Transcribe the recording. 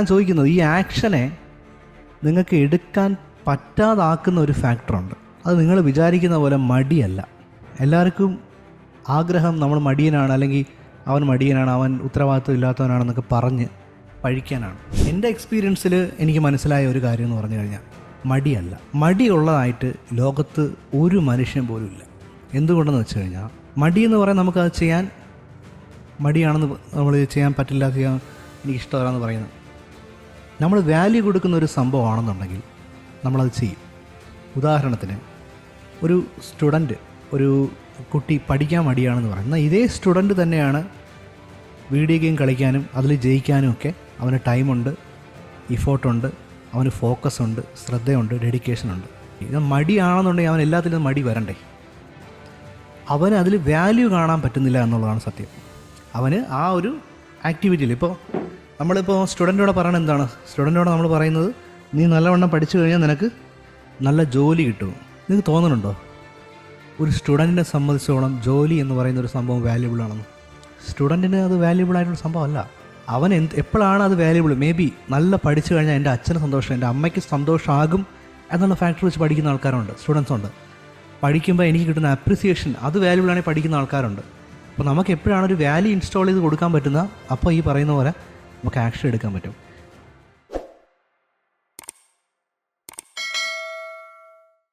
ഞാൻ ചോദിക്കുന്നത് ഈ ആക്ഷനെ നിങ്ങൾക്ക് എടുക്കാൻ പറ്റാതാക്കുന്ന ഒരു ഫാക്ടറുണ്ട്. അത് നിങ്ങൾ വിചാരിക്കുന്ന പോലെ മടിയല്ല. എല്ലാവർക്കും ആഗ്രഹം നമ്മൾ മടിയനാണ് അല്ലെങ്കിൽ അവൻ മടിയനാണ് അവൻ ഉത്തരവാദിത്വം ഇല്ലാത്തവനാണെന്നൊക്കെ പറഞ്ഞ് പഴിക്കാനാണ്. എന്റെ എക്സ്പീരിയൻസിൽ എനിക്ക് മനസ്സിലായ ഒരു കാര്യം എന്ന് പറഞ്ഞു കഴിഞ്ഞാൽ മടിയല്ല. മടിയുള്ളതായിട്ട് ലോകത്ത് ഒരു മനുഷ്യൻ പോലും ഇല്ല. എന്തുകൊണ്ടെന്ന് വെച്ച് കഴിഞ്ഞാൽ മടിയെന്ന് പറയാൻ നമുക്കത് ചെയ്യാൻ മടിയാണെന്ന് നമ്മൾ ചെയ്യാൻ പറ്റില്ല ചെയ്യാൻ എനിക്ക് ഇഷ്ടമല്ലാന്ന് പറയുന്നത്. നമ്മൾ വാല്യൂ കൊടുക്കുന്ന ഒരു സംഭവമാണെന്നുണ്ടെങ്കിൽ നമ്മളത് ചെയ്യും. ഉദാഹരണത്തിന് ഒരു സ്റ്റുഡന്റ് ഒരു കുട്ടി പഠിക്കാൻ മടിയാണെന്ന് പറയുന്നത് എന്നാൽ ഇതേ സ്റ്റുഡന്റ് തന്നെയാണ് വീഡിയോ ഗെയിം കളിക്കാനും അതിൽ ജയിക്കാനും ഒക്കെ അവന് ടൈമുണ്ട് ഇഫോർട്ടുണ്ട് അവന് ഫോക്കസ് ഉണ്ട് ശ്രദ്ധയുണ്ട് ഡെഡിക്കേഷൻ ഉണ്ട്. ഇത് മടിയാണെന്നുണ്ടെങ്കിൽ അവൻ എല്ലാത്തിലും മടി വരണ്ടേ? അവന് അതിൽ വാല്യൂ കാണാൻ പറ്റുന്നില്ല എന്നുള്ളതാണ് സത്യം. അവന് ആ ഒരു ആക്ടിവിറ്റിയിൽ ഇപ്പോൾ നമ്മളിപ്പോൾ സ്റ്റുഡന്റോടെ പറയണത് എന്താണ്? സ്റ്റുഡന്റോടെ നമ്മൾ പറയുന്നത് നീ നല്ലവണ്ണം പഠിച്ചു കഴിഞ്ഞാൽ നിനക്ക് നല്ല ജോലി കിട്ടും. നിനക്ക് തോന്നുന്നുണ്ടോ ഒരു സ്റ്റുഡന്റിനെ സംബന്ധിച്ചോളം ജോലി എന്ന് പറയുന്ന ഒരു സംഭവം വാല്യുബിൾ ആണെന്ന്. സ്റ്റുഡന്റിന് അത് വാല്യുബിൾ ആയിട്ടുള്ള സംഭവമല്ല അവൻ എന്ത് എപ്പോഴാണ് അത് വാല്യുബിൾ മേ ബി നല്ല പഠിച്ചു കഴിഞ്ഞാൽ എന്റെ അച്ഛന് സന്തോഷം എന്റെ അമ്മയ്ക്ക് സന്തോഷമാകും എന്നുള്ള ഫാക്ടർ വെച്ച് പഠിക്കുന്ന ആൾക്കാരുണ്ട് സ്റ്റുഡൻസ് ഉണ്ട്. പഠിക്കുമ്പോൾ എനിക്ക് കിട്ടുന്ന അപ്രിസിയേഷൻ അത് വാല്യുബിൾ ആണെങ്കിൽ പഠിക്കുന്ന ആൾക്കാരുണ്ട്. അപ്പോൾ നമുക്ക് എപ്പോഴാണ് ഒരു വാല്യൂ ഇൻസ്റ്റാൾ ചെയ്ത് കൊടുക്കാൻ പറ്റുന്ന അപ്പോൾ ഈ പറയുന്ന പോലെ നമുക്ക് ആക്ഷൻ എടുക്കാൻ പറ്റും.